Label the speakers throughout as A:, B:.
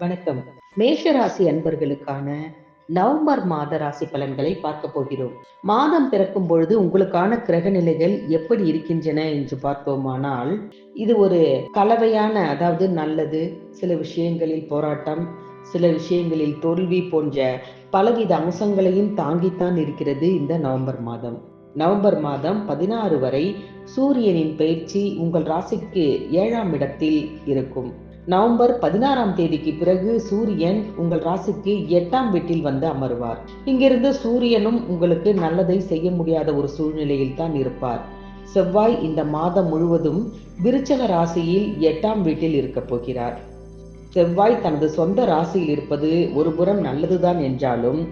A: வணக்கம். மேஷ ராசி அன்பர்களுக்கான நவம்பர் மாத ராசி பலன்களை பார்க்க போகிறோம். மாதம் பிறக்கும் பொழுது உங்களுக்கான கிரக நிலைகள் எப்படி இருக்கின்றன என்று பார்த்தோமானால் இது ஒரு கலவையான அதாவது நல்லது சில விஷயங்களில் போராட்டம் சில விஷயங்களில் தோல்வி போன்ற பலவித அம்சங்களையும் தாங்கித்தான் இருக்கிறது இந்த நவம்பர் மாதம். நவம்பர் மாதம் பதினாறு வரை சூரியனின் பயிற்சி உங்கள் ராசிக்கு ஏழாம் இடத்தில் இருக்கும். நவம்பர் பதினாறாம் தேதிக்கு பிறகு சூரியன் உங்கள் ராசிக்கு எட்டாம் வீட்டில் வந்து அமருவார். இங்கிருந்து சூரியனும் உங்களுக்கு நல்லதை செய்ய முடியாத ஒரு சூழ்நிலையில் தான் இருப்பார். செவ்வாய் இந்த மாதம் முழுவதும் விருச்சக ராசியில் எட்டாம் வீட்டில் இருக்க போகிறார். செவ்வாய் தனது சொந்த ராசியில் இருப்பது ஒரு புறம் நல்லதுதான் என்றாலும்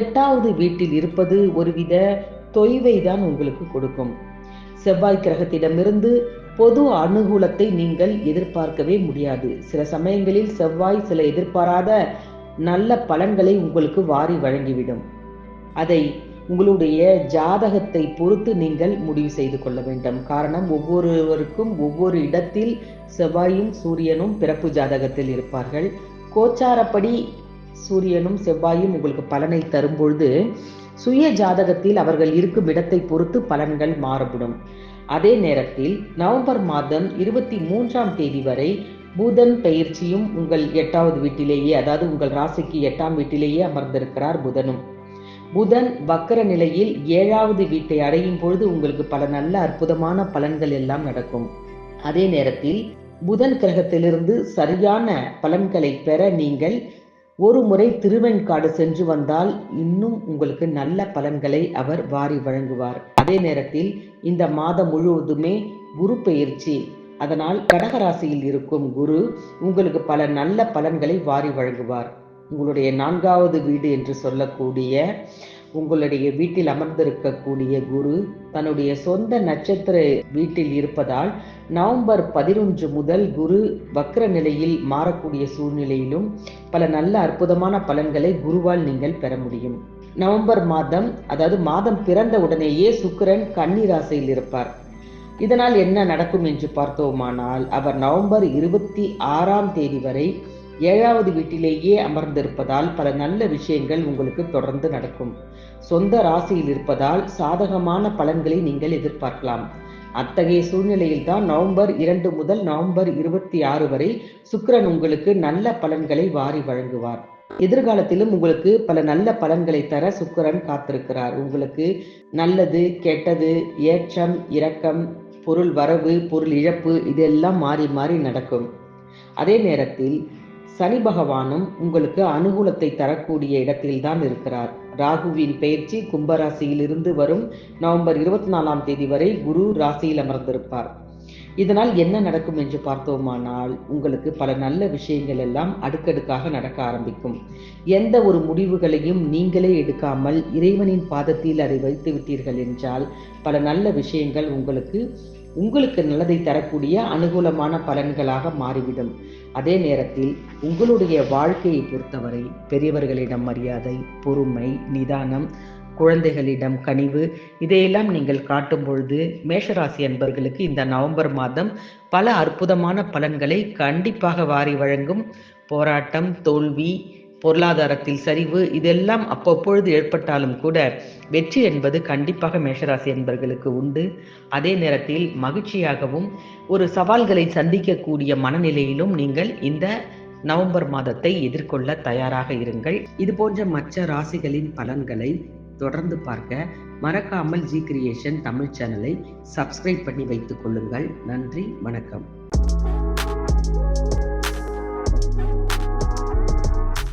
A: எட்டாவது வீட்டில் இருப்பது ஒருவித தொய்வை தான் உங்களுக்கு கொடுக்கும். செவ்வாய் கிரகத்திடமிருந்து பொது அனுகூலத்தை நீங்கள் எதிர்பார்க்கவே முடியாது. சில சமயங்களில் செவ்வாய் சில எதிர்பாராத நல்ல பலன்களை உங்களுக்கு வாரி வழங்கிவிடும். அதை உங்களுடைய ஜாதகத்தை பொறுத்து நீங்கள் முடிவு செய்து கொள்ள வேண்டும். காரணம் ஒவ்வொருவருக்கும் ஒவ்வொரு இடத்தில் செவ்வாயும் சூரியனும் பிறப்பு ஜாதகத்தில் இருப்பார்கள். கோச்சாரப்படி சூரியனும் செவ்வாயும் உங்களுக்கு பலனை தரும்பொழுது சுய ஜாதகத்தில் அவர்கள் இருக்கும் இடத்தை பொறுத்து பலன்கள் மாறுபடும். அதே நேரத்தில் நவம்பர் மாதம் இருபத்தி மூன்றாம் தேதி வரை புதன் பயிற்சியும் உங்கள் எட்டாவது வீட்டிலேயே அதாவது உங்கள் ராசிக்கு எட்டாம் வீட்டிலேயே அமர்ந்திருக்கிறார் புதனும். புதன் வக்கர நிலையில் ஏழாவது வீட்டை அடையும் பொழுது உங்களுக்கு பல நல்ல அற்புதமான பலன்கள் எல்லாம் நடக்கும். அதே நேரத்தில் புதன் கிரகத்திலிருந்து சரியான பலன்களை பெற நீங்கள் ஒரு முறை திருவெண்காடு சென்று வந்தால் இன்னும் உங்களுக்கு நல்ல பலன்களை அவர் வாரி வழங்குவார். அதே நேரத்தில் இந்த மாதம் முழுவதுமே குரு பெயர்ச்சி. அதனால் கடகராசியில் இருக்கும் குரு உங்களுக்கு பல நல்ல பலன்களை வாரி வழங்குவார். உங்களுடைய நான்காவது வீடு என்று சொல்லக்கூடிய உங்களுடைய வீட்டில் அமர்ந்திருக்கக்கூடிய குரு தன்னுடைய சொந்த நட்சத்திர வீட்டில் இருப்பதால் நவம்பர் பதினொன்று முதல் குரு வக்ர நிலையில் மாறக்கூடிய சூழ்நிலையிலும் பல நல்ல அற்புதமான பலன்களை குருவால் நீங்கள் பெற முடியும். நவம்பர் மாதம் அதாவது மாதம் பிறந்த உடனேயே சுக்கிரன் கன்னி ராசியில் இருப்பார். இதனால் என்ன நடக்கும் என்று பார்த்தோமானால் அவர் நவம்பர் இருபத்தி ஆறாம் தேதி வரை ஏழாவது வீட்டிலேயே அமர்ந்திருப்பதால் பல நல்ல விஷயங்கள் உங்களுக்கு தொடர்ந்து நடக்கும். சொந்த ராசியில் இருப்பதால் சாதகமான பலன்களை நீங்கள் எதிர்பார்க்கலாம். அத்தகைய சூழ்நிலையில் தான் நவம்பர் இரண்டு முதல் நவம்பர் இருபத்தி ஆறு வரை சுக்கிரன் உங்களுக்கு நல்ல பலன்களை வாரி வழங்குவார். எதிர்காலத்திலும் உங்களுக்கு பல நல்ல பலன்களை தர சுக்கரன் காத்திருக்கிறார். உங்களுக்கு நல்லது கெட்டது ஏற்றம் இரக்கம் பொருள் வரவு பொருள் இழப்பு இதெல்லாம் மாறி மாறி நடக்கும். அதே நேரத்தில் சனி பகவானும் உங்களுக்கு அனுகூலத்தை தரக்கூடிய இடத்தில்தான் இருக்கிறார். ராகுவின் பயிற்சி கும்பராசியிலிருந்து வரும் நவம்பர் இருபத்தி நாலாம் தேதி வரை குரு ராசியில் அமர்ந்திருப்பார். இதனால் என்ன நடக்கும் என்று பார்த்தோமானால் உங்களுக்கு பல நல்ல விஷயங்கள் எல்லாம் அடுக்கடுக்காக நடக்க ஆரம்பிக்கும். எந்த ஒரு முடிவுகளையும் நீங்களே எடுக்காமல் இறைவனின் பாதத்தில் அதை வைத்து விட்டீர்கள் என்றால் பல நல்ல விஷயங்கள் உங்களுக்கு உங்களுக்கு நல்லதை தரக்கூடிய அனுகூலமான பலன்களாக மாறிவிடும். அதே நேரத்தில் உங்களுடைய வாழ்க்கையை பொறுத்தவரை பெரியவர்களிடம் மரியாதை பொறுமை நிதானம் குழந்தைகளிடம் கனிவு இதையெல்லாம் நீங்கள் காட்டும் பொழுது மேஷராசி அன்பர்களுக்கு இந்த நவம்பர் மாதம் பல அற்புதமான பலன்களை கண்டிப்பாக வாரி வழங்கும். போராட்டம் தோல்வி பொருளாதாரத்தில் சரிவு இதெல்லாம் அப்பப்பொழுது ஏற்பட்டாலும் கூட வெற்றி என்பது கண்டிப்பாக மேஷராசி என்பர்களுக்கு உண்டு. அதே நேரத்தில் மகிழ்ச்சியாகவும் ஒரு சவால்களை சந்திக்கக்கூடிய மனநிலையிலும் நீங்கள் இந்த நவம்பர் மாதத்தை எதிர்கொள்ள தயாராக இருங்கள். இது போன்ற மற்ற ராசிகளின் பலன்களை தொடர்ந்து பார்க்க மறக்காமல் ஜி கிரியேஷன் தமிழ் சேனலை சப்ஸ்கிரைப் பண்ணி வைத்துக் கொள்ளுங்கள். நன்றி வணக்கம்.